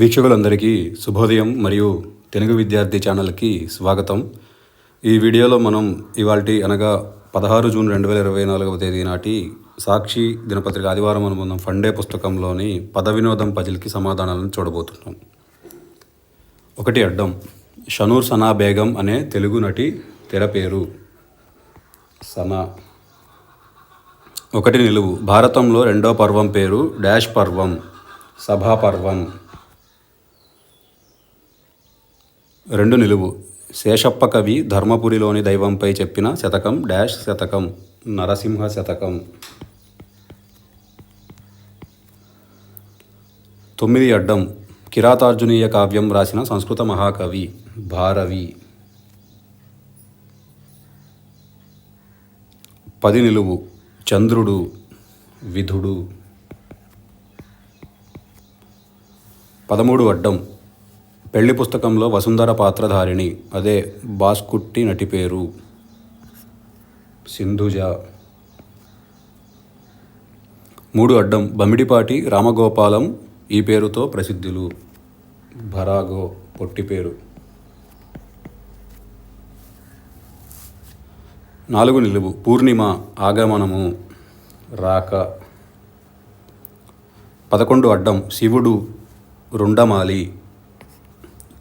వీక్షకులందరికీ శుభోదయం మరియు తెలుగు విద్యార్థి ఛానల్కి స్వాగతం. ఈ వీడియోలో మనం ఇవాళ అనగా పదహారు జూన్ రెండు వేల ఇరవై నాలుగవ తేదీ నాటి సాక్షి దినపత్రిక ఆదివారం అనుబంధం ఫండే పుస్తకంలోని పద వినోదం పజిల్కి సమాధానాలను చూడబోతున్నాం. ఒకటి అడ్డం షనూర్ సనా బేగం అనే తెలుగు నటి తెర పేరు సనా. ఒకటి నిలువు భారతంలో రెండో పర్వం పేరు డాష్ పర్వం సభా పర్వం. రెండు నిలువు. శేషప్ప కవి ధర్మపురిలోని దైవంపై చెప్పిన శతకం డాష్ శతకం నరసింహ శతకం. తొమ్మిది అడ్డం. కిరాతార్జునీయ కావ్యం రాసిన సంస్కృత మహాకవి భారవి. పది నిలువు. చంద్రుడు విధుడు. పదమూడు అడ్డం. పెళ్ళి పుస్తకంలో వసుంధర పాత్రధారిణి అదే బాస్కుట్టి నటి పేరు. సింధుజ. మూడు అడ్డం బమిడిపాటి రామగోపాలం ఈ పేరుతో ప్రసిద్ధులు. భరాగో పొట్టి పేరు. నాలుగు నిలువు పూర్ణిమ ఆగమనము. రాక. పదకొండు అడ్డం శివుడు రుండమాలి.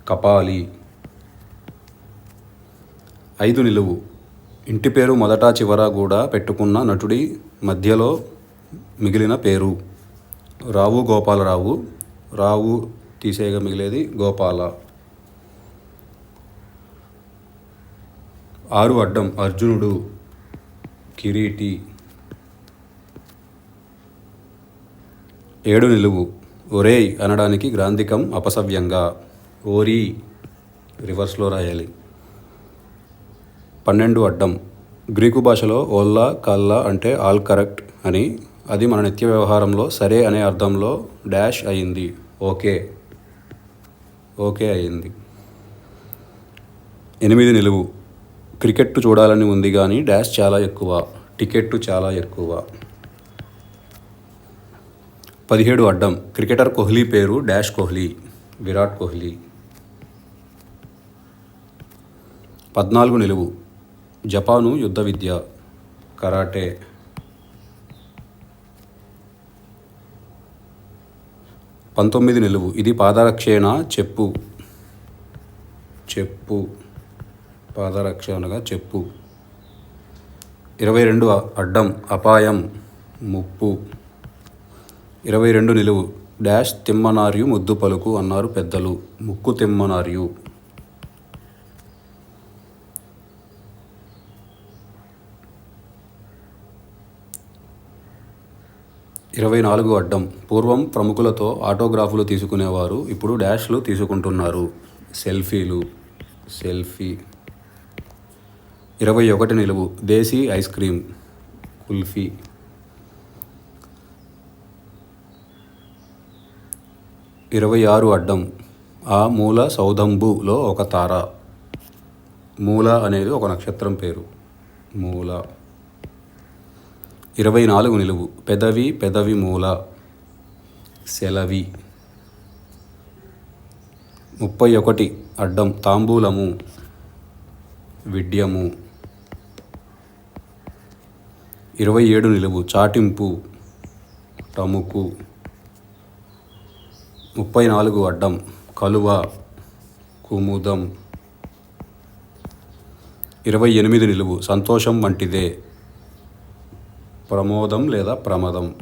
కపాలి. ఐదు నిలువు. ఇంటి పేరు మొదట చివర కూడా పెట్టుకున్న నటుడి మధ్యలో మిగిలిన పేరు. రావు గోపాలరావు. రావు తీసేయగా మిగిలేది గోపాల. ఆరు అడ్డం అర్జునుడు. కిరీటి. ఏడు నిలువు. ఒరేయ్ అనడానికి గ్రాంధికం అపసవ్యంగా. ఓరి రివర్స్లో రాయాలి. పన్నెండు అడ్డం. గ్రీకు భాషలో ఓల్లా కల్లా అంటే ఆల్ కరెక్ట్ అని అది మన నిత్య వ్యవహారంలో సరే అనే అర్థంలో డాష్ అయింది. ఓకే. ఓకే అయింది. ఎనిమిది నిలువు. క్రికెట్ చూడాలని ఉంది కానీ డాష్ చాలా ఎక్కువ. టికెట్ చాలా ఎక్కువ. పదిహేడు అడ్డం. క్రికెటర్ కోహ్లీ పేరు డాష్ కోహ్లీ. విరాట్ కోహ్లీ. పద్నాలుగు నిలువు. జపాను యుద్ధ విద్య కరాటే. పంతొమ్మిది నిలువు. ఇది పాదరక్షణ చెప్పు. చెప్పు. పాదరక్షణగా చెప్పు. ఇరవై రెండు అడ్డం అపాయం ముప్పు. ఇరవై రెండు నిలువు. డాష్ తిమ్మనార్యు ముద్దు పలుకు అన్నారు పెద్దలు. ముక్కు తిమ్మనార్యు. ఇరవై నాలుగు అడ్డం. పూర్వం ప్రముఖులతో ఆటోగ్రాఫ్లు తీసుకునేవారు ఇప్పుడు డాష్లు తీసుకుంటున్నారు. సెల్ఫీలు. సెల్ఫీ. ఇరవై ఒకటి నిలువు. Desi ice cream. కుల్ఫీ. ఇరవై ఆరు అడ్డం. ఆ మూల సౌదంబులో ఒక తార. మూల అనేది ఒక నక్షత్రం పేరు. మూల. ఇరవై నాలుగు నిలువు. పెదవి పెదవి మూల. సెలవి. ముప్పై ఒకటి అడ్డం. తాంబూలము. విడ్యము. ఇరవై ఏడు నిలువు. చాటింపు. టముకు. ముప్పై నాలుగు అడ్డం. కలువ. కుముదం. ఇరవై ఎనిమిది నిలువు. సంతోషం వంటిదే. ప్రమోదం లేదా ప్రమదం?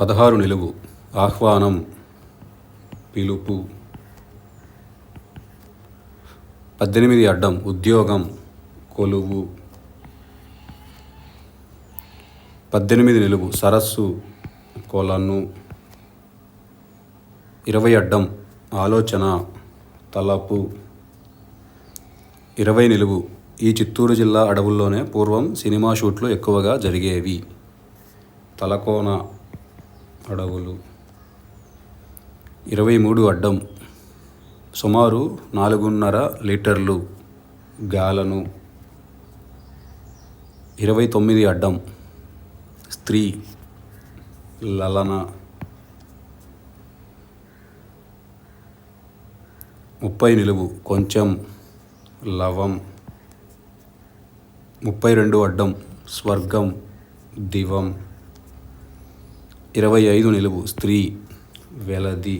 పదహారు నిలువు. ఆహ్వానం. పిలుపు. పద్దెనిమిది అడ్డం. ఉద్యోగం. కొలువు. పద్దెనిమిది నిలువు. సరస్సు. కొలను. ఇరవై అడ్డం. ఆలోచన తలపు. ఇరవై నిలువు. ఈ చిత్తూరు జిల్లా అడవుల్లోనే పూర్వం సినిమా షూట్లు ఎక్కువగా జరిగేవి. తలకోన అడవులు. ఇరవై మూడు అడ్డం. సుమారు నాలుగున్నర లీటర్లు గాలను. ఇరవై తొమ్మిది అడ్డం. స్త్రీ లలన ముప్పై నిలువు కొంచెం లవం ముప్పై రెండు అడ్డం స్వర్గం దివం ఇరవై ఐదు నిలువు స్త్రీ వెలది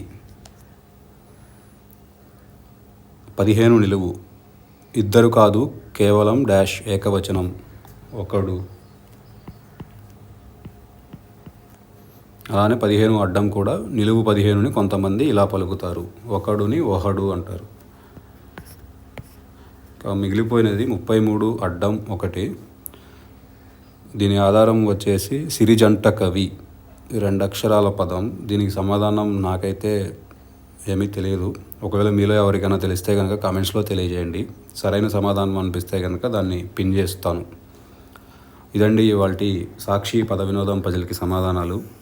పదిహేను నిలువు ఇద్దరు కాదు కేవలం డాష్ ఏకవచనం ఒకడు. అలానే పదిహేను అడ్డం కూడా నిలువు పదిహేనుని కొంతమంది ఇలా పలుకుతారు. ఒకడుని ఒహడు అంటారు. మిగిలిపోయినది ముప్పై మూడు అడ్డం ఒకటి. దీని ఆధారం వచ్చేసి సిరిజంట కవి. రెండు అక్షరాల పదం. దీనికి సమాధానం నాకైతే ఏమీ తెలియదు. ఒకవేళ మీలో ఎవరికైనా తెలిస్తే కనుక కామెంట్స్లో తెలియజేయండి. సరైన సమాధానం అనిపిస్తే కనుక దాన్ని పిన్ చేస్తాను. ఇదండి ఇవాళ సాక్షి పద వినోదం ప్రజలకి సమాధానాలు.